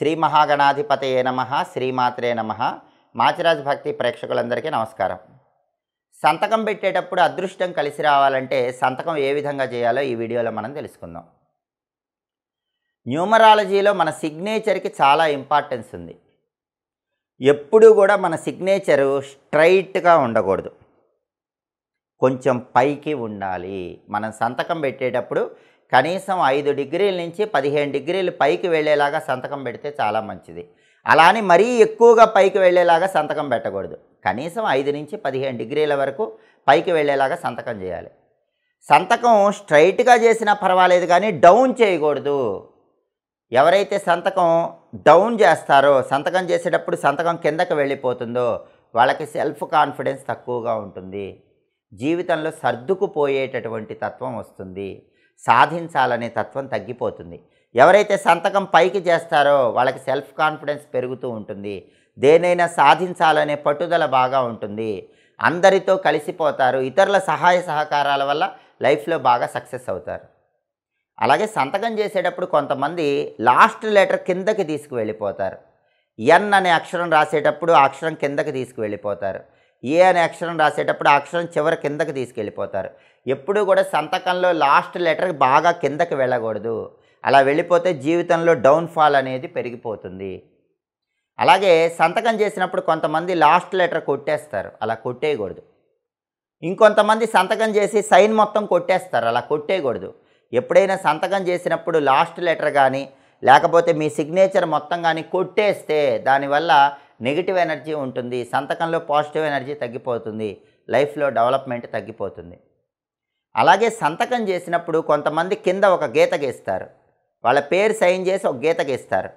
శ్రీ మహాగణాధిపతయే నమ శ్రీమాత్రే నమ. మాచిరాజ్ భక్తి ప్రేక్షకులందరికీ నమస్కారం. సంతకం పెట్టేటప్పుడు అదృష్టం కలిసి రావాలంటే సంతకం ఏ విధంగా చేయాలో ఈ వీడియోలో మనం తెలుసుకుందాం. న్యూమరాలజీలో మన సిగ్నేచర్కి చాలా ఇంపార్టెన్స్ ఉంది. ఎప్పుడూ కూడా మన సిగ్నేచరు స్ట్రైట్గా ఉండకూడదు. కొంచెం పైకి ఉండాలి. మనం సంతకం పెట్టేటప్పుడు కనీసం ఐదు డిగ్రీల నుంచి పదిహేను డిగ్రీలు పైకి వెళ్ళేలాగా సంతకం పెడితే చాలా మంచిది. అలా అని మరీ ఎక్కువగా పైకి వెళ్ళేలాగా సంతకం పెట్టకూడదు. కనీసం ఐదు నుంచి పదిహేను డిగ్రీల వరకు పైకి వెళ్ళేలాగా సంతకం చేయాలి. సంతకం స్ట్రైట్గా చేసినా పర్వాలేదు కానీ డౌన్ చేయకూడదు. ఎవరైతే సంతకం డౌన్ చేస్తారో సంతకం చేసేటప్పుడు సంతకం కిందకి వెళ్ళిపోతుందో వాళ్ళకి సెల్ఫ్ కాన్ఫిడెన్స్ తక్కువగా ఉంటుంది. జీవితంలో సర్దుకుపోయేటటువంటి తత్వం వస్తుంది. సాధించాలనే తత్వం తగ్గిపోతుంది. ఎవరైతే సంతకం పైకి చేస్తారో వాళ్ళకి సెల్ఫ్ కాన్ఫిడెన్స్ పెరుగుతూ ఉంటుంది. దేనైనా సాధించాలనే పట్టుదల బాగా ఉంటుంది. అందరితో కలిసిపోతారు. ఇతరుల సహాయ సహకారాల వల్ల లైఫ్లో బాగా సక్సెస్ అవుతారు. అలాగే సంతకం చేసేటప్పుడు కొంతమంది లాస్ట్ లెటర్ కిందకి తీసుకువెళ్ళిపోతారు. ఎన్ అనే అక్షరం రాసేటప్పుడు ఆ అక్షరం కిందకి తీసుకువెళ్ళిపోతారు. ఏ అనే అక్షరం రాసేటప్పుడు ఆ అక్షరం చివరి కిందకి తీసుకెళ్ళిపోతారు. ఎప్పుడూ కూడా సంతకంలో లాస్ట్ లెటర్ బాగా కిందకి వెళ్ళకూడదు. అలా వెళ్ళిపోతే జీవితంలో డౌన్ఫాల్ అనేది పెరిగిపోతుంది. అలాగే సంతకం చేసినప్పుడు కొంతమంది లాస్ట్ లెటర్ కొట్టేస్తారు. అలా కొట్టేయకూడదు. ఇంకొంతమంది సంతకం చేసి సైన్ మొత్తం కొట్టేస్తారు. అలా కొట్టేయకూడదు. ఎప్పుడైనా సంతకం చేసినప్పుడు లాస్ట్ లెటర్ కానీ లేకపోతే మీ సిగ్నేచర్ మొత్తం కానీ కొట్టేస్తే దానివల్ల నెగిటివ్ ఎనర్జీ ఉంటుంది సంతకంలో పాజిటివ్ ఎనర్జీ తగ్గిపోతుంది లైఫ్లో డెవలప్మెంట్ తగ్గిపోతుంది. అలాగే సంతకం చేసినప్పుడు కొంతమంది కింద ఒక గీత గీస్తారు. వాళ్ళ పేరు సైన్ చేసి ఒక గీత గీస్తారు.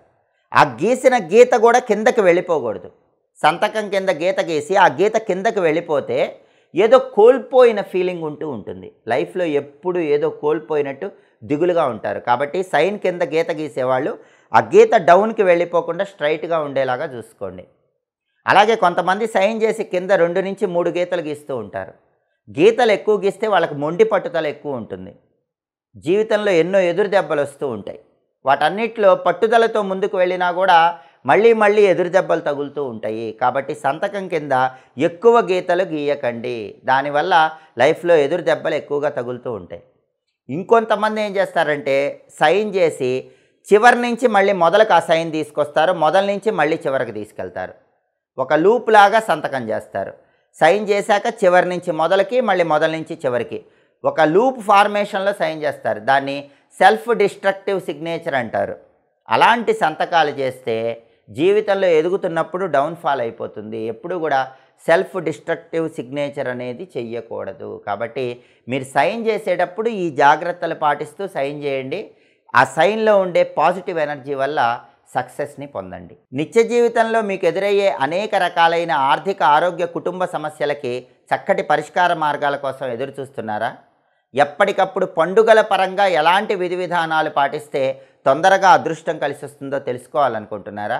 ఆ గీసిన గీత కూడా కిందకి వెళ్ళిపోకూడదు. సంతకం కింద గీత గీసి ఆ గీత కిందకి వెళ్ళిపోతే ఏదో కోల్పోయిన ఫీలింగ్ ఉంటూ ఉంటుంది. లైఫ్లో ఎప్పుడు ఏదో కోల్పోయినట్టు దిగులుగా ఉంటారు. కాబట్టి సైన్ కింద గీత గీసేవాళ్ళు ఆ గీత డౌన్కి వెళ్ళిపోకుండా స్ట్రైట్గా ఉండేలాగా చూసుకోండి. అలాగే కొంతమంది సైన్ చేసి కింద రెండు నుంచి మూడు గీతలు గీస్తూ ఉంటారు. గీతలు ఎక్కువ గీస్తే వాళ్ళకి మొండి పట్టుదల ఎక్కువ ఉంటుంది. జీవితంలో ఎన్నో ఎదురు దెబ్బలు వస్తూ ఉంటాయి. వాటన్నిటిలో పట్టుదలతో ముందుకు వెళ్ళినా కూడా మళ్ళీ మళ్ళీ ఎదురు దెబ్బలు తగులుతూ ఉంటాయి. కాబట్టి సంతకం కింద ఎక్కువ గీతలు గీయకండి. దానివల్ల లైఫ్లో ఎదురు దెబ్బలు ఎక్కువగా తగులుతూ ఉంటాయి. ఇంకొంతమంది ఏం చేస్తారంటే సైన్ చేసి చివరి నుంచి మళ్ళీ మొదలకు ఆ సైన్ తీసుకొస్తారు మొదల నుంచి మళ్ళీ చివరికి తీసుకెళ్తారు. ఒక లూప్ లాగా సంతకం చేస్తారు. సైన్ చేశాక చివరి నుంచి మొదలకి మళ్ళీ మొదల నుంచి చివరికి. ఒక లూప్ ఫార్మేషన్లో సైన్ చేస్తారు. దాన్ని సెల్ఫ్ డిస్ట్రక్టివ్ సిగ్నేచర్ అంటారు. అలాంటి సంతకాలు చేస్తే జీవితంలో ఎదుగుతున్నప్పుడు డౌన్ఫాల్ అయిపోతుంది. ఎప్పుడు కూడా సెల్ఫ్ డిస్ట్రక్టివ్ సిగ్నేచర్ అనేది చెయ్యకూడదు. కాబట్టి మీరు సైన్ చేసేటప్పుడు ఈ జాగ్రత్తలు పాటిస్తూ సైన్ చేయండి. ఆ సైన్లో ఉండే పాజిటివ్ ఎనర్జీ వల్ల సక్సెస్ని పొందండి. నిత్య జీవితంలో మీకు ఎదురయ్యే అనేక రకాలైన ఆర్థిక ఆరోగ్య కుటుంబ సమస్యలకి చక్కటి పరిష్కార మార్గాల కోసం ఎదురు చూస్తున్నారా ఎప్పటికప్పుడు పండుగల పరంగా ఎలాంటి విధి విధానాలు పాటిస్తే తొందరగా అదృష్టం కలిసి వస్తుందో తెలుసుకోవాలనుకుంటున్నారా?